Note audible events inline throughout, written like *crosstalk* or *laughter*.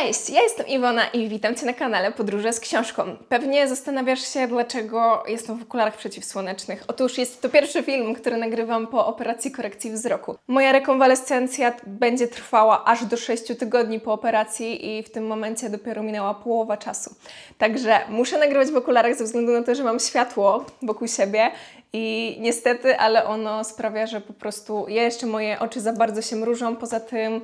Cześć, ja jestem Iwona i witam Cię na kanale Podróże z książką. Pewnie zastanawiasz się, dlaczego jestem w okularach przeciwsłonecznych. Otóż jest to pierwszy film, który nagrywam po operacji korekcji wzroku. Moja rekonwalescencja będzie trwała aż do 6 tygodni po operacji i w tym momencie dopiero minęła połowa czasu. Także muszę nagrywać w okularach ze względu na to, że mam światło wokół siebie i niestety, ale ono sprawia, że po prostu ja jeszcze moje oczy za bardzo się mrużą. Poza tym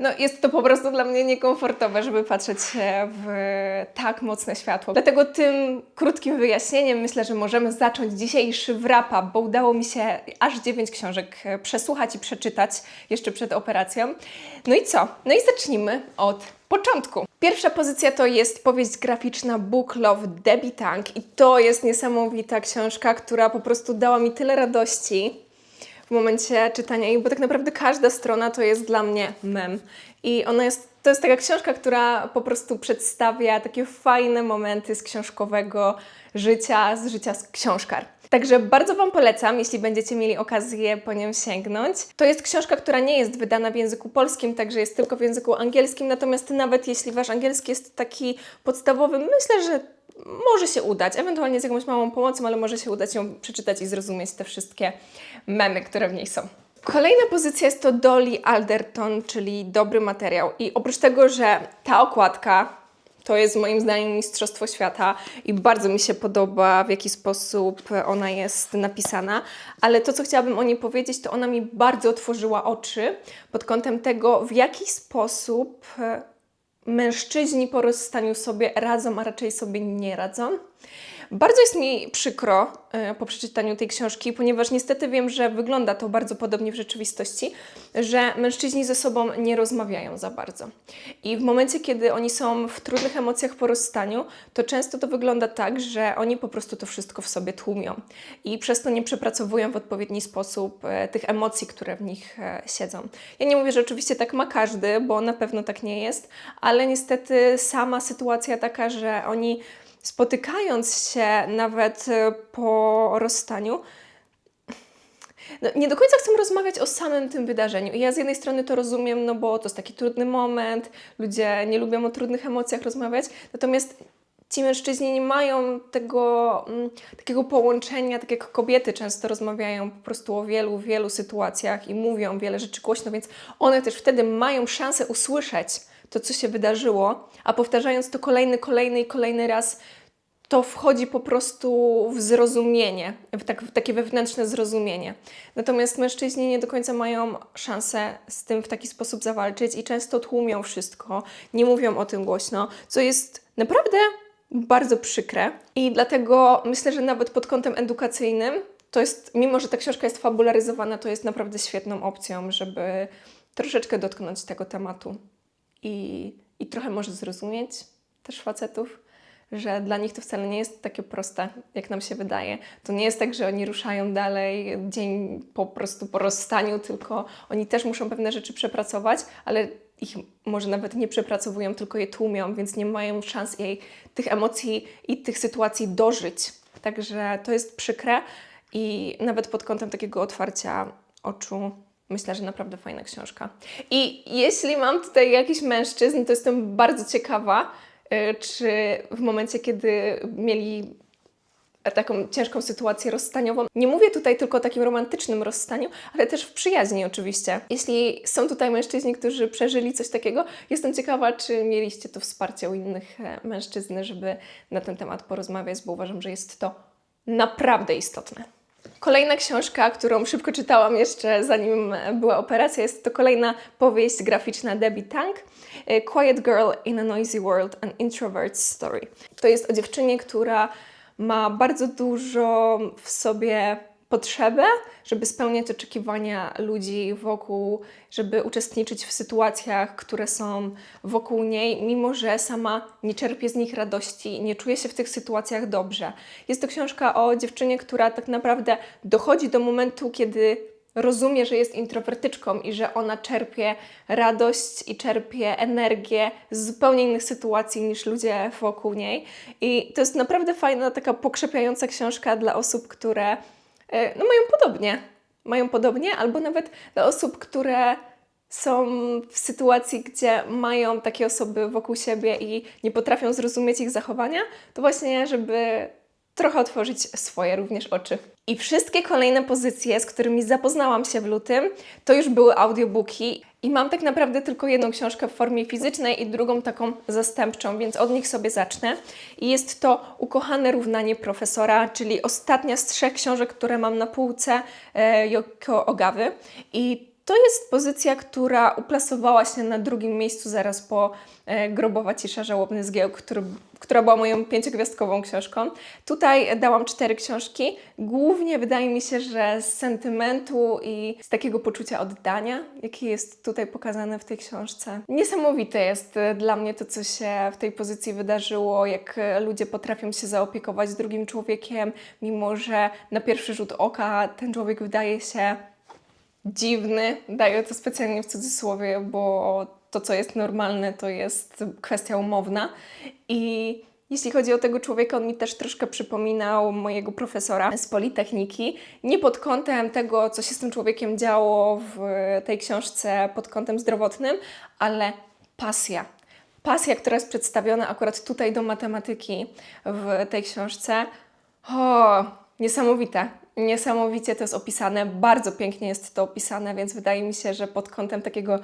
no, jest to po prostu dla mnie niekomfortowe, żeby patrzeć się w tak mocne światło. Dlatego tym krótkim wyjaśnieniem myślę, że możemy zacząć dzisiejszy wrap-up, bo udało mi się aż 9 książek e, przesłuchać i przeczytać jeszcze przed operacją. No i co? No i zacznijmy od początku. Pierwsza pozycja to jest powieść graficzna Book Love Debbie Tank i to jest niesamowita książka, która po prostu dała mi tyle radości w momencie czytania jej, bo tak naprawdę każda strona to jest dla mnie mem. I ona jest, to jest taka książka, która po prostu przedstawia takie fajne momenty z książkowego życia, z życia z książkar. Także bardzo Wam polecam, jeśli będziecie mieli okazję po nią sięgnąć. To jest książka, która nie jest wydana w języku polskim, także jest tylko w języku angielskim, natomiast nawet jeśli Wasz angielski jest taki podstawowy, myślę, że może się udać, ewentualnie z jakąś małą pomocą, ale może się udać ją przeczytać i zrozumieć te wszystkie memy, które w niej są. Kolejna pozycja jest to Dolly Alderton, czyli dobry materiał. I oprócz tego, że ta okładka to jest moim zdaniem Mistrzostwo Świata i bardzo mi się podoba, w jaki sposób ona jest napisana, ale to, co chciałabym o niej powiedzieć, to ona mi bardzo otworzyła oczy pod kątem tego, w jaki sposób mężczyźni po rozstaniu sobie radzą, a raczej sobie nie radzą. Bardzo jest mi przykro e, po przeczytaniu tej książki, ponieważ niestety wiem, że wygląda to bardzo podobnie w rzeczywistości, że mężczyźni ze sobą nie rozmawiają za bardzo. I w momencie, kiedy oni są w trudnych emocjach po rozstaniu, to często to wygląda tak, że oni po prostu to wszystko w sobie tłumią i przez to nie przepracowują w odpowiedni sposób e, tych emocji, które w nich e, siedzą. Ja nie mówię, że oczywiście tak ma każdy, bo na pewno tak nie jest, ale niestety sama sytuacja taka, że oni spotykając się nawet e, po rozstaniu, no, nie do końca chcę rozmawiać o samym tym wydarzeniu. I ja z jednej strony to rozumiem, no bo to jest taki trudny moment, ludzie nie lubią o trudnych emocjach rozmawiać, natomiast ci mężczyźni nie mają tego mm, takiego połączenia, tak jak kobiety często rozmawiają po prostu o wielu, wielu sytuacjach i mówią wiele rzeczy głośno, więc one też wtedy mają szansę usłyszeć to, co się wydarzyło, a powtarzając to kolejny, kolejny i kolejny raz, to wchodzi po prostu w zrozumienie, w, tak, w takie wewnętrzne zrozumienie. Natomiast mężczyźni nie do końca mają szansę z tym w taki sposób zawalczyć i często tłumią wszystko, nie mówią o tym głośno, co jest naprawdę bardzo przykre. I dlatego myślę, że nawet pod kątem edukacyjnym to jest, mimo że ta książka jest fabularyzowana, to jest naprawdę świetną opcją, żeby troszeczkę dotknąć tego tematu i, i trochę może zrozumieć też facetów, że dla nich to wcale nie jest takie proste, jak nam się wydaje. To nie jest tak, że oni ruszają dalej dzień po prostu po rozstaniu, tylko oni też muszą pewne rzeczy przepracować, ale ich może nawet nie przepracowują, tylko je tłumią, więc nie mają szans jej tych emocji i tych sytuacji dożyć. Także to jest przykre i nawet pod kątem takiego otwarcia oczu Myślę, że naprawdę fajna książka. I jeśli mam tutaj jakiś mężczyzn, to jestem bardzo ciekawa, y, czy w momencie, kiedy mieli taką ciężką sytuację rozstaniową. Nie mówię tutaj tylko o takim romantycznym rozstaniu, ale też w przyjaźni oczywiście. Jeśli są tutaj mężczyźni, którzy przeżyli coś takiego, jestem ciekawa, czy mieliście to wsparcie u innych e, mężczyzn, żeby na ten temat porozmawiać, bo uważam, że jest to naprawdę istotne. Kolejna książka, którą szybko czytałam jeszcze zanim była operacja, jest to kolejna powieść graficzna Debbie Tank, e, Quiet Girl in a Noisy World, an Introvert's Story. To jest o dziewczynie, która ma bardzo dużo w sobie potrzebę, żeby spełniać oczekiwania ludzi wokół, żeby uczestniczyć w sytuacjach, które są wokół niej, mimo że sama nie czerpie z nich radości, nie czuje się w tych sytuacjach dobrze. Jest to książka o dziewczynie, która tak naprawdę dochodzi do momentu, kiedy rozumie, że jest introwertyczką i że ona czerpie radość i czerpie energię z zupełnie innych sytuacji niż ludzie wokół niej. I to jest naprawdę fajna, taka pokrzepiająca książka dla osób, które no mają podobnie. Mają podobnie, albo nawet dla osób, które są w sytuacji, gdzie mają takie osoby wokół siebie i nie potrafią zrozumieć ich zachowania, to właśnie, żeby trochę otworzyć swoje również oczy. I wszystkie kolejne pozycje, z którymi zapoznałam się w lutym, to już były audiobooki. I mam tak naprawdę tylko jedną książkę w formie fizycznej i drugą taką zastępczą, więc od nich sobie zacznę. I jest to Ukochane równanie profesora, czyli ostatnia z trzech książek, które mam na półce e, Ogawy. I to jest pozycja, która uplasowała się na drugim miejscu zaraz po e, Grobowa Cisza Żałobny Zgiełk, który, która była moją pięciogwiazdkową książką. Tutaj dałam cztery książki. Głównie wydaje mi się, że z sentymentu i z takiego poczucia oddania, jakie jest tutaj pokazane w tej książce. Niesamowite jest e, dla mnie to, co się w tej pozycji wydarzyło, jak e, ludzie potrafią się zaopiekować drugim człowiekiem, mimo że na pierwszy rzut oka ten człowiek wydaje się dziwny. Daję to specjalnie w cudzysłowie, bo to, co jest normalne, to jest kwestia umowna. I jeśli chodzi o tego człowieka, on mi też troszkę przypominał mojego profesora z Politechniki. Nie pod kątem tego, co się z tym człowiekiem działo w tej książce pod kątem zdrowotnym, ale pasja. Pasja, która jest przedstawiona akurat tutaj do matematyki w tej książce. O, niesamowite. Niesamowicie to jest opisane, bardzo pięknie jest to opisane, więc wydaje mi się, że pod kątem takiego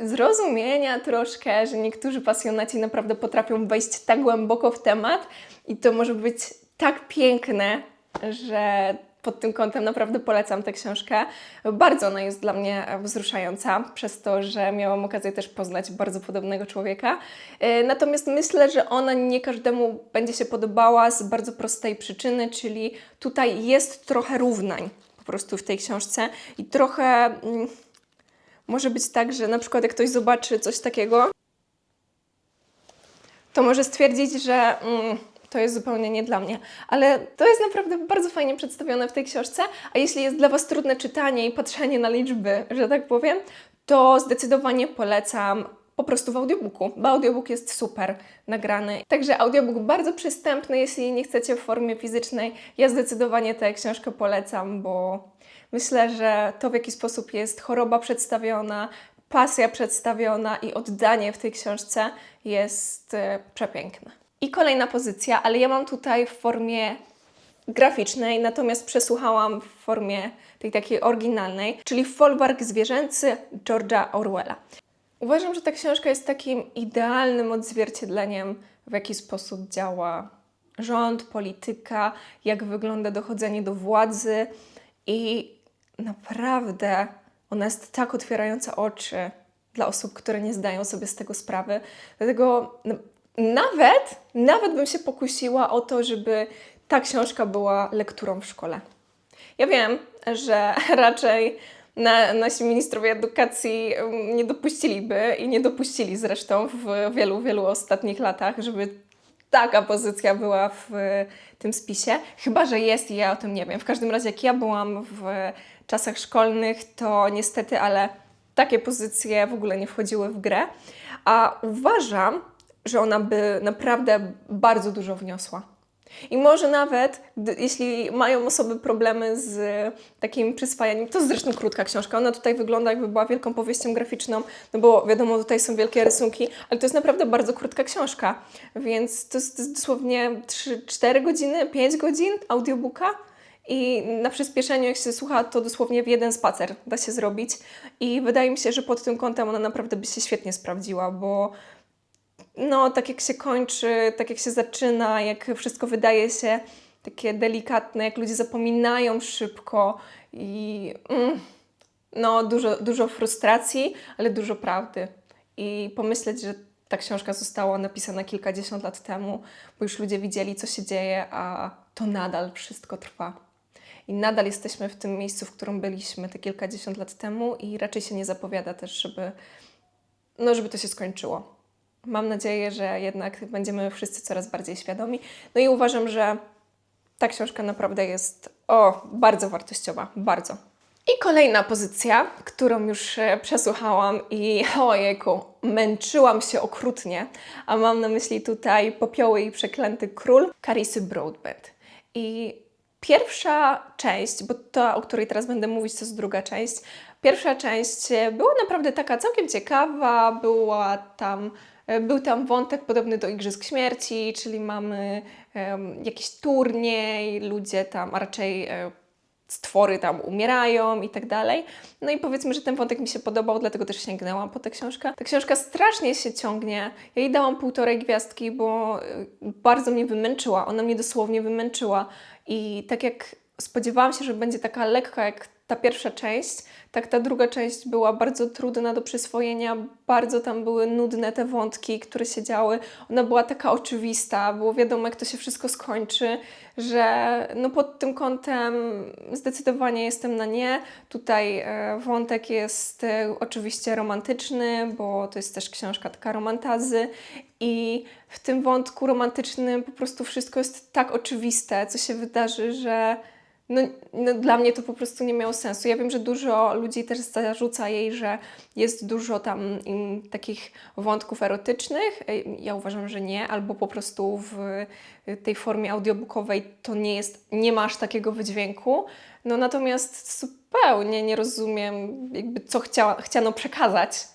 zrozumienia troszkę, że niektórzy pasjonaci naprawdę potrafią wejść tak głęboko w temat i to może być tak piękne, że pod tym kątem naprawdę polecam tę książkę. Bardzo ona jest dla mnie wzruszająca, przez to, że miałam okazję też poznać bardzo podobnego człowieka. E, Natomiast myślę, że ona nie każdemu będzie się podobała z bardzo prostej przyczyny, czyli tutaj jest trochę równań po prostu w tej książce i trochę mm, może być tak, że na przykład jak ktoś zobaczy coś takiego, to może stwierdzić, że mm, to jest zupełnie nie dla mnie. Ale to jest naprawdę bardzo fajnie przedstawione w tej książce, a jeśli jest dla Was trudne czytanie i patrzenie na liczby, że tak powiem, to zdecydowanie polecam po prostu w audiobooku, bo audiobook jest super nagrany. Także audiobook bardzo przystępny, jeśli nie chcecie w formie fizycznej. Ja zdecydowanie tę książkę polecam, bo myślę, że to w jaki sposób jest choroba przedstawiona, pasja przedstawiona i oddanie w tej książce jest e, przepiękne. I kolejna pozycja, ale ja mam tutaj w formie graficznej, natomiast przesłuchałam w formie tej takiej oryginalnej, czyli Folwark Zwierzęcy George'a Orwella. Uważam, że ta książka jest takim idealnym odzwierciedleniem, w jaki sposób działa rząd, polityka, jak wygląda dochodzenie do władzy i naprawdę ona jest tak otwierająca oczy dla osób, które nie zdają sobie z tego sprawy. Dlatego n- nawet, nawet bym się pokusiła o to, żeby ta książka była lekturą w szkole. Ja wiem, że *laughs* raczej na, nasi ministrowie edukacji um, nie dopuściliby i nie dopuścili zresztą w wielu, wielu ostatnich latach, żeby taka pozycja była w tym spisie. Chyba, że jest i ja o tym nie wiem. W każdym razie, jak ja byłam w czasach szkolnych, to niestety, ale takie pozycje w ogóle nie wchodziły w grę. A uważam, że ona by naprawdę bardzo dużo wniosła. I może nawet, jeśli mają osoby problemy z takim przyswajaniem, to zresztą krótka książka, ona tutaj wygląda jakby była wielką powieścią graficzną, no bo wiadomo, tutaj są wielkie rysunki, ale to jest naprawdę bardzo krótka książka, więc to jest, to jest dosłownie 3-4 godziny, 5 godzin audiobooka i na przyspieszeniu, jak się słucha, to dosłownie w jeden spacer da się zrobić i wydaje mi się, że pod tym kątem ona naprawdę by się świetnie sprawdziła, bo no, tak jak się kończy, tak jak się zaczyna, jak wszystko wydaje się takie delikatne, jak ludzie zapominają szybko i mm, no, dużo, dużo frustracji, ale dużo prawdy. I pomyśleć, że ta książka została napisana kilkadziesiąt lat temu, bo już ludzie widzieli, co się dzieje, a to nadal wszystko trwa. I nadal jesteśmy w tym miejscu, w którym byliśmy te kilkadziesiąt lat temu i raczej się nie zapowiada też, żeby, no, żeby to się skończyło. Mam nadzieję, że jednak będziemy wszyscy coraz bardziej świadomi. No i uważam, że ta książka naprawdę jest o, bardzo wartościowa, bardzo. I kolejna pozycja, którą już e, przesłuchałam i *laughs* ojejku, męczyłam się okrutnie, a mam na myśli tutaj Popioły i Przeklęty Król Carisy Broadbent. I Pierwsza część, bo ta, o której teraz będę mówić, to jest druga część. Pierwsza część e, była naprawdę taka całkiem ciekawa, była tam, był tam wątek podobny do Igrzysk Śmierci, czyli mamy em, jakiś turniej, ludzie tam, a raczej e, stwory tam umierają i tak dalej. No i powiedzmy, że ten wątek mi się podobał, dlatego też sięgnęłam po tę książkę. Ta książka strasznie się ciągnie. Ja jej dałam półtorej gwiazdki, bo y, bardzo mnie wymęczyła. Ona mnie dosłownie wymęczyła. I tak jak spodziewałam się, że będzie taka lekka jak ta pierwsza część, tak ta druga część była bardzo trudna do przyswojenia, bardzo tam były nudne te wątki, które się działy. Ona była taka oczywista, było wiadomo, jak to się wszystko skończy, że no pod tym kątem zdecydowanie jestem na nie. Tutaj e, wątek jest e, oczywiście romantyczny, bo to jest też książka taka romantazy i w tym wątku romantycznym po prostu wszystko jest tak oczywiste, co się wydarzy, że no, no, dla mnie to po prostu nie miało sensu. Ja wiem, że dużo ludzi też zarzuca jej, że jest dużo tam takich wątków erotycznych. Ej, Ja uważam, że nie, albo po prostu w tej formie audiobookowej to nie jest, nie masz takiego wydźwięku. No natomiast zupełnie nie rozumiem, jakby co chciała, chciano przekazać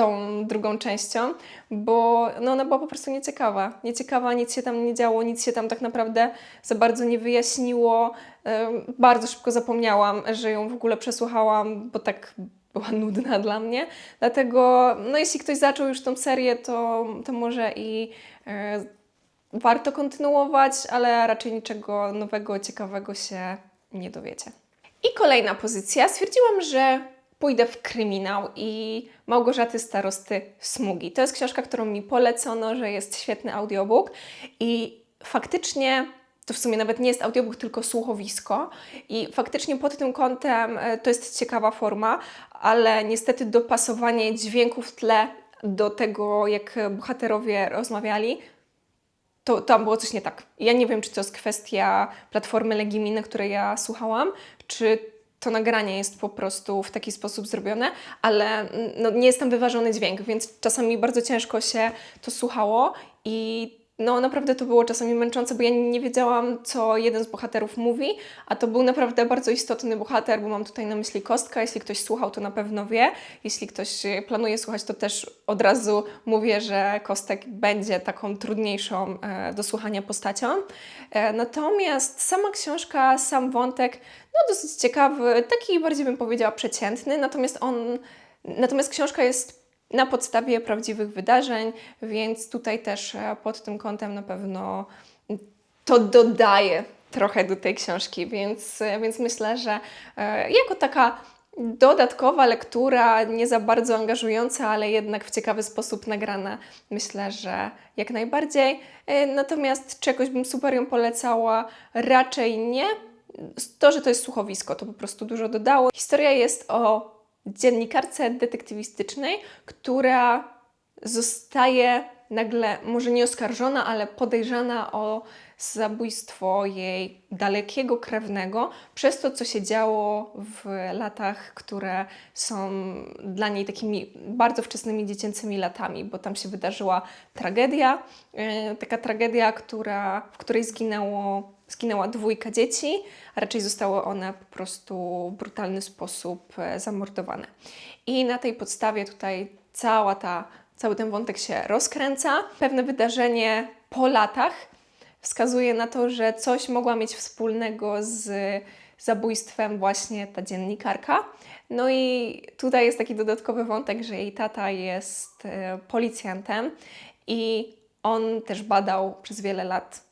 tą drugą częścią, bo no ona była po prostu nieciekawa. Nieciekawa, nic się tam nie działo, nic się tam tak naprawdę za bardzo nie wyjaśniło. Bardzo szybko zapomniałam, że ją w ogóle przesłuchałam, bo tak była *laughs* nudna dla mnie. Dlatego, no jeśli ktoś zaczął już tą serię, to, to może i e, warto kontynuować, ale raczej niczego nowego, ciekawego się nie dowiecie. I kolejna pozycja. Stwierdziłam, że pójdę w kryminał i Małgorzaty Starosty Smugi. To jest książka, którą mi polecono, że jest świetny audiobook i faktycznie to w sumie nawet nie jest audiobook, tylko słuchowisko i faktycznie pod tym kątem e, to jest ciekawa forma, ale niestety dopasowanie dźwięków w tle do tego, jak bohaterowie rozmawiali, to tam było coś nie tak. Ja nie wiem, czy to jest kwestia platformy Legimi, na której ja słuchałam, czy to nagranie jest po prostu w taki sposób zrobione, ale mm, no, nie jest tam wyważony dźwięk, więc czasami bardzo ciężko się to słuchało i no naprawdę to było czasami męczące, bo ja nie wiedziałam, co jeden z bohaterów mówi, a to był naprawdę bardzo istotny bohater, bo mam tutaj na myśli Kostka. Jeśli ktoś słuchał, to na pewno wie. Jeśli ktoś e, planuje słuchać, to też od razu mówię, że Kostek będzie taką trudniejszą e, do słuchania postacią. E, natomiast sama książka, sam wątek, no dosyć ciekawy, taki bardziej bym powiedziała przeciętny, natomiast on, natomiast książka jest na podstawie prawdziwych wydarzeń, więc tutaj też e, pod tym kątem na pewno to dodaje trochę do tej książki, więc, e, więc myślę, że e, jako taka dodatkowa lektura, nie za bardzo angażująca, ale jednak w ciekawy sposób nagrana, myślę, że jak najbardziej. Natomiast czegoś bym super ją polecała, raczej nie. To, że to jest słuchowisko, to po prostu dużo dodało. Historia jest o dziennikarce detektywistycznej, która zostaje nagle, może nie oskarżona, ale podejrzana o zabójstwo jej dalekiego krewnego przez to, co się działo w latach, które są dla niej takimi bardzo wczesnymi dziecięcymi latami, bo tam się wydarzyła tragedia, e, taka tragedia, która, w której zginęło, zginęła dwójka dzieci, a raczej zostały one po prostu w brutalny sposób e, zamordowane. I na tej podstawie tutaj cała ta, cały ten wątek się rozkręca. Pewne wydarzenie po latach wskazuje na to, że coś mogła mieć wspólnego z zabójstwem właśnie ta dziennikarka. No i tutaj jest taki dodatkowy wątek, że jej tata jest e, policjantem i on też badał przez wiele lat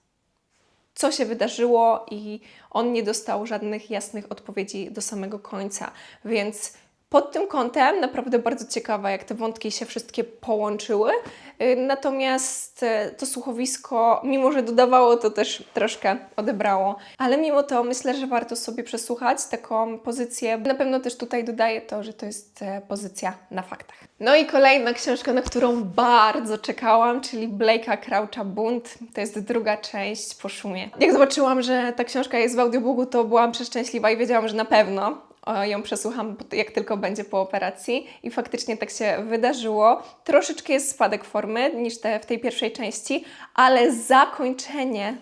co się wydarzyło i on nie dostał żadnych jasnych odpowiedzi do samego końca. Więc pod tym kątem naprawdę bardzo ciekawa, jak te wątki się wszystkie połączyły. Y, Natomiast y, to słuchowisko, mimo że dodawało, to też troszkę odebrało. Ale mimo to myślę, że warto sobie przesłuchać taką pozycję. Na pewno też tutaj dodaję to, że to jest e, pozycja na faktach. No i kolejna książka, na którą bardzo czekałam, czyli Blake'a Croucha Bunt. To jest druga część po szumie. Jak zobaczyłam, że ta książka jest w audiobooku, to byłam przeszczęśliwa i wiedziałam, że na pewno ją przesłucham, jak tylko będzie po operacji. I faktycznie tak się wydarzyło. Troszeczkę jest spadek formy niż te w tej pierwszej części, ale zakończenie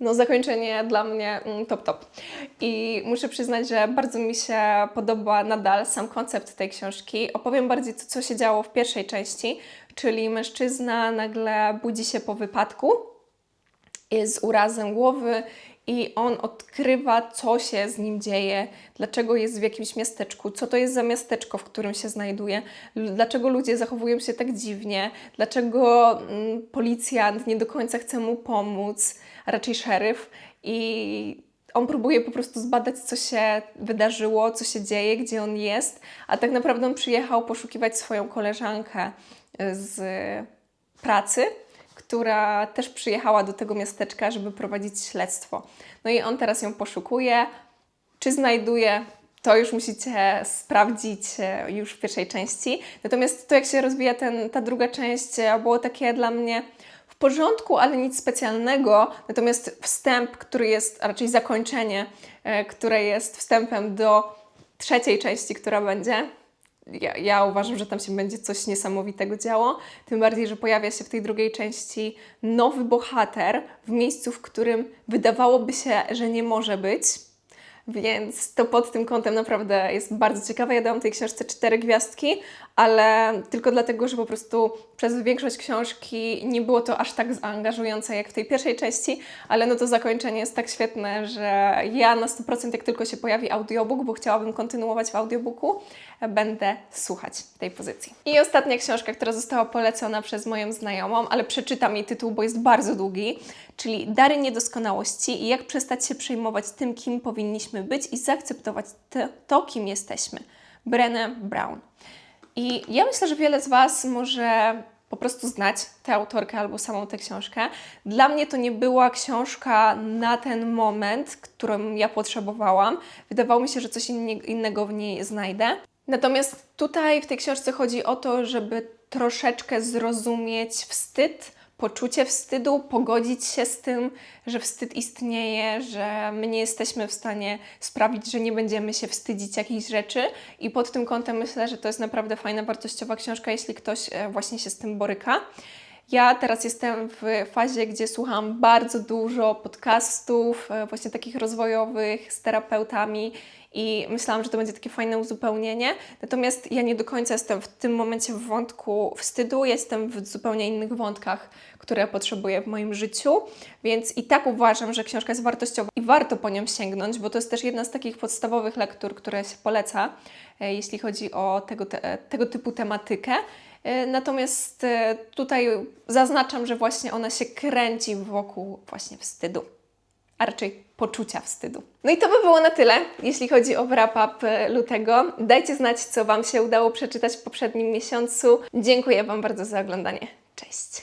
No, zakończenie dla mnie mm, top, top. I muszę przyznać, że bardzo mi się podoba nadal sam koncept tej książki. Opowiem bardziej to, co się działo w pierwszej części, czyli mężczyzna nagle budzi się po wypadku, jest urazem głowy i on odkrywa, co się z nim dzieje, dlaczego jest w jakimś miasteczku, co to jest za miasteczko, w którym się znajduje, dlaczego ludzie zachowują się tak dziwnie, dlaczego mm, policjant nie do końca chce mu pomóc, a raczej szeryf i on próbuje po prostu zbadać, co się wydarzyło, co się dzieje, gdzie on jest, a tak naprawdę on przyjechał poszukiwać swoją koleżankę z pracy, która też przyjechała do tego miasteczka, żeby prowadzić śledztwo. No i on teraz ją poszukuje. Czy znajduje, to już musicie sprawdzić e, już w pierwszej części. Natomiast to, jak się rozwija ten, ta druga część, e, było takie dla mnie w porządku, ale nic specjalnego. Natomiast wstęp, który jest, a raczej zakończenie, e, które jest wstępem do trzeciej części, która będzie, ja, ja uważam, że tam się będzie coś niesamowitego działo. Tym bardziej, że pojawia się w tej drugiej części nowy bohater w miejscu, w którym wydawałoby się, że nie może być. Więc to pod tym kątem naprawdę jest bardzo ciekawe. Ja dałam tej książce cztery gwiazdki, ale tylko dlatego, że po prostu przez większość książki nie było to aż tak zaangażujące jak w tej pierwszej części, ale no to zakończenie jest tak świetne, że ja na 100% jak tylko się pojawi audiobook, bo chciałabym kontynuować w audiobooku, będę słuchać tej pozycji. I ostatnia książka, która została polecona przez moją znajomą, ale przeczytam jej tytuł, bo jest bardzo długi, czyli Dary Niedoskonałości i jak przestać się przejmować tym, kim powinniśmy być i zaakceptować te, to, kim jesteśmy. Brené Brown. I ja myślę, że wiele z Was może po prostu znać tę autorkę albo samą tę książkę. Dla mnie to nie była książka na ten moment, którą ja potrzebowałam. Wydawało mi się, że coś innego w niej znajdę. Natomiast tutaj w tej książce chodzi o to, żeby troszeczkę zrozumieć wstyd, poczucie wstydu, pogodzić się z tym, że wstyd istnieje, że my nie jesteśmy w stanie sprawić, że nie będziemy się wstydzić jakichś rzeczy. I pod tym kątem myślę, że to jest naprawdę fajna, wartościowa książka, jeśli ktoś e, właśnie się z tym boryka. Ja teraz jestem w fazie, gdzie słucham bardzo dużo podcastów, e, właśnie takich rozwojowych z terapeutami i myślałam, że to będzie takie fajne uzupełnienie. Natomiast ja nie do końca jestem w tym momencie w wątku wstydu, jestem w zupełnie innych wątkach, które potrzebuję w moim życiu, więc i tak uważam, że książka jest wartościowa i warto po nią sięgnąć, bo to jest też jedna z takich podstawowych lektur, które się poleca, e, jeśli chodzi o tego, te, tego typu tematykę. E, Natomiast e, tutaj zaznaczam, że właśnie ona się kręci wokół właśnie wstydu, a raczej poczucia wstydu. No i to by było na tyle, jeśli chodzi o wrap-up e, lutego. Dajcie znać, co Wam się udało przeczytać w poprzednim miesiącu. Dziękuję Wam bardzo za oglądanie. Cześć!